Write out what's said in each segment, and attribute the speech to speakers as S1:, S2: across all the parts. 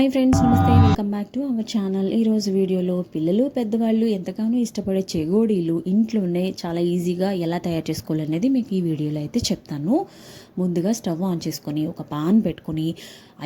S1: Hi friends నమస్తే. Welcome back to our channel. ఈరోజు వీడియోలో పిల్లలు పెద్దవాళ్ళు ఎంతగానో ఇష్టపడే చెగోడీలు ఇంట్లోనే చాలా ఈజీగా ఎలా తయారు చేసుకోవాలనేది మీకు ఈ వీడియోలో అయితే చెప్తాను. ముందుగా స్టవ్ ఆన్ చేసుకొని ఒక పాన్ పెట్టుకొని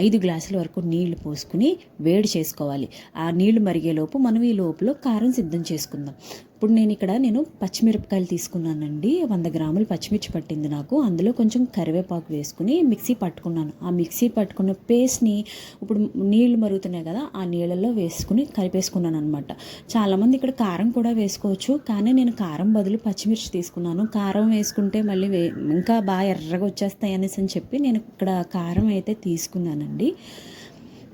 S1: ఐదు గ్లాసుల వరకు నీళ్ళు పోసుకుని వేడి చేసుకోవాలి. ఆ నీళ్ళు మరిగేలోపు మనం ఈ లోపల కారం సిద్ధం చేసుకుందాం. ఇప్పుడు నేను ఇక్కడ నేను పచ్చిమిరపకాయలు తీసుకున్నానండి. వంద గ్రాములు పచ్చిమిర్చి పట్టింది నాకు. అందులో కొంచెం కరివేపాకు వేసుకుని మిక్సీ పట్టుకున్నాను. ఆ మిక్సీ పట్టుకున్న పేస్ట్ని ఇప్పుడు నీళ్ళు మరుగుతున్నాయి కదా ఆ నీళ్ళల్లో వేసుకుని కలిపేసుకున్నాను అనమాట చాలామంది ఇక్కడ కారం కూడా వేసుకోవచ్చు కానీ నేను కారం బదులు పచ్చిమిర్చి తీసుకున్నాను. కారం వేసుకుంటే మళ్ళీ వే ఇంకా బాగా ఎర్రగా వచ్చేస్తాయి అనేసి అని చెప్పి నేను ఇక్కడ కారం అయితే తీసుకున్నానండి.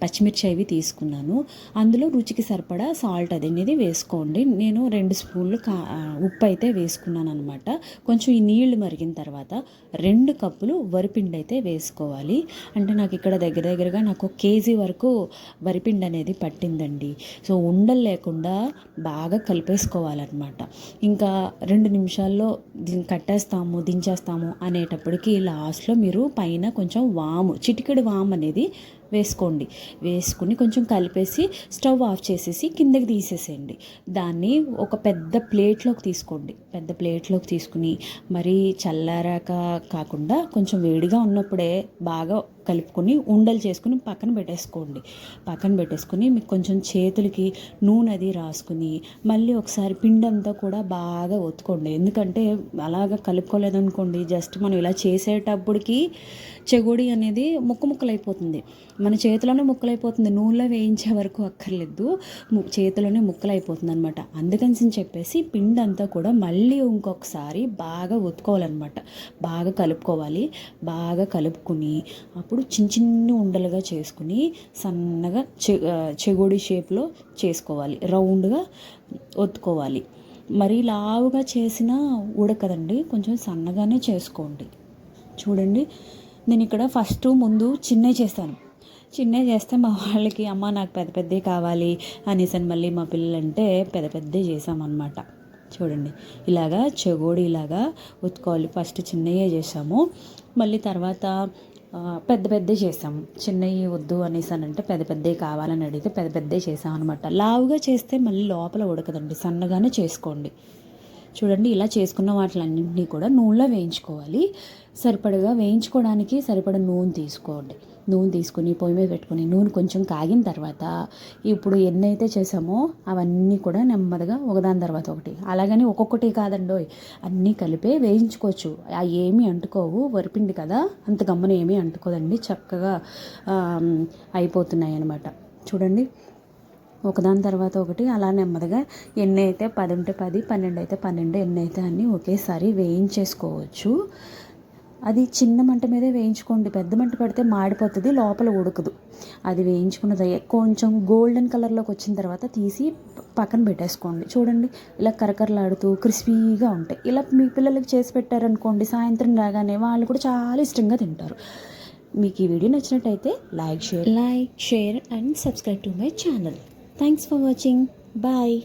S1: పచ్చిమిర్చి అవి తీసుకున్నాను. అందులో రుచికి సరిపడా సాల్ట్ అది అనేది వేసుకోండి. నేను రెండు స్పూన్లు కా ఉప్పు అయితే వేసుకున్నాను అనమాట కొంచెం ఈ నీళ్ళు మరిగిన తర్వాత రెండు కప్పులు వరిపిండి అయితే వేసుకోవాలి. అంటే నాకు ఇక్కడ దగ్గర దగ్గరగా నాకు ఒక కేజీ వరకు వరిపిండి అనేది పట్టిందండి. సో ఉండలు లేకుండా బాగా కలిపేసుకోవాలన్నమాట. ఇంకా రెండు నిమిషాల్లో దీన్ని కట్టేస్తాము దించేస్తాము అనేటప్పటికి లాస్ట్లో మీరు పైన కొంచెం వాము చిటికెడు వాము అనేది వేసుకోండి. వేసుకుని కొంచెం కలిపేసి స్టవ్ ఆఫ్ చేసేసి కిందకి తీసేసేయండి. దాన్ని ఒక పెద్ద ప్లేట్లోకి తీసుకోండి. పెద్ద ప్లేట్లోకి తీసుకుని మరీ చల్లారాక కాకుండా కొంచెం వేడిగా ఉన్నప్పుడే బాగా కలుపుకొని ఉండలు చేసుకుని పక్కన పెట్టేసుకోండి. పక్కన పెట్టేసుకుని మీకు కొంచెం చేతులకి నూనె అది రాసుకుని మళ్ళీ ఒకసారి పిండంతా కూడా బాగా ఒత్తుకోండి. ఎందుకంటే అలాగ కలుపుకోలేదనుకోండి జస్ట్ మనం ఇలా చేసేటప్పటికి చెగుడి అనేది ముక్క ముక్కలైపోతుంది. మన చేతిలోనే ముక్కలైపోతుంది. నూనెలో వేయించే వరకు అక్కర్లేదు. చేతిలోనే ముక్కలైపోతుంది అనమాట అందుకని చెప్పేసి పిండి అంతా కూడా మళ్ళీ ఇంకొకసారి బాగా ఒత్తుకోవాలన్నమాట బాగా కలుపుకోవాలి. బాగా కలుపుకుని అప్పుడు చిన్న చిన్న ఉండలుగా చేసుకుని సన్నగా చె చెగోడి షేప్లో చేసుకోవాలి. రౌండ్గా ఒత్తుకోవాలి. మరి లావుగా చేసినా ఉడకదండి కొంచెం సన్నగానే చేసుకోండి. చూడండి నేను ఇక్కడ ఫస్ట్ ముందు చిన్నవి చేస్తాను. చిన్నవి చేస్తే మా వాళ్ళకి అమ్మ నాకు పెద్ద పెద్దవి కావాలి అనేసి అని మళ్ళీ మా పిల్లలంటే పెద్ద పెద్దే చేసామన్నమాట. చూడండి ఇలాగా చెగోడి ఇలాగా ఉత్తుకోవాలి ఫస్ట్ చిన్నయే చేసాము. మళ్ళీ తర్వాత పెద్ద పెద్ద చేసాం చిన్నవి వద్దు అనేసి అని అంటే పెద్ద పెద్దవి కావాలని అడిగితే పెద్ద పెద్దే చేసాం అనమాట లావుగా చేస్తే మళ్ళీ లోపల ఉడకదండి. సన్నగానే చేసుకోండి. చూడండి ఇలా చేసుకున్న వాటిలన్నింటినీ కూడా నూనెలో వేయించుకోవాలి. సరిపడగా వేయించుకోవడానికి సరిపడ నూనె తీసుకోండి. నూనె తీసుకుని పొయ్యి మీద పెట్టుకుని నూనె కొంచెం కాగిన తర్వాత ఇప్పుడు ఎన్ని అయితే చేసామో అవన్నీ కూడా నెమ్మదిగా ఒకదాని తర్వాత ఒకటి. అలాగని ఒక్కొక్కటి కాదండోయ్ అన్నీ కలిపే వేయించుకోవచ్చు. ఆ ఏమీ అంటుకోవు వరిపిండి కదా అంత గమ్మన ఏమీ అంటుకోదండి. చక్కగా అయిపోతున్నాయి అనమాట చూడండి ఒకదాని తర్వాత ఒకటి అలా నెమ్మదిగా ఎన్ని అయితే పది ఉంటే పది పన్నెండు అయితే పన్నెండు ఎన్ని అయితే అన్నీ ఒకేసారి వేయించేసుకోవచ్చు. అది చిన్న మంట మీదే వేయించుకోండి. పెద్ద మంట పెడితే మాడిపోతుంది లోపల ఉడకదు. అది వేయించుకున్నది కొంచెం గోల్డెన్ కలర్లోకి వచ్చిన తర్వాత తీసి పక్కన పెట్టేసుకోండి. చూడండి ఇలా కరకరలాడుతూ క్రిస్పీగా ఉంటాయి. ఇలా మీ పిల్లలకి చేసి పెట్టారనుకోండి సాయంత్రం రాగానే వాళ్ళు కూడా చాలా ఇష్టంగా తింటారు. మీకు ఈ వీడియో నచ్చినట్టయితే like share like share and subscribe to my channel thanks for watching bye